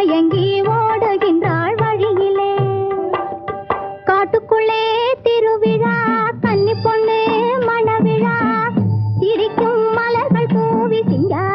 மயங்கி ஓடுகின்றாள் வழியிலே. காட்டுக்குள்ளே திருவிழா கன்னி பொண்ணு மணவிழா. சிரிக்கும் மலர்கள் பூவி சிங்கா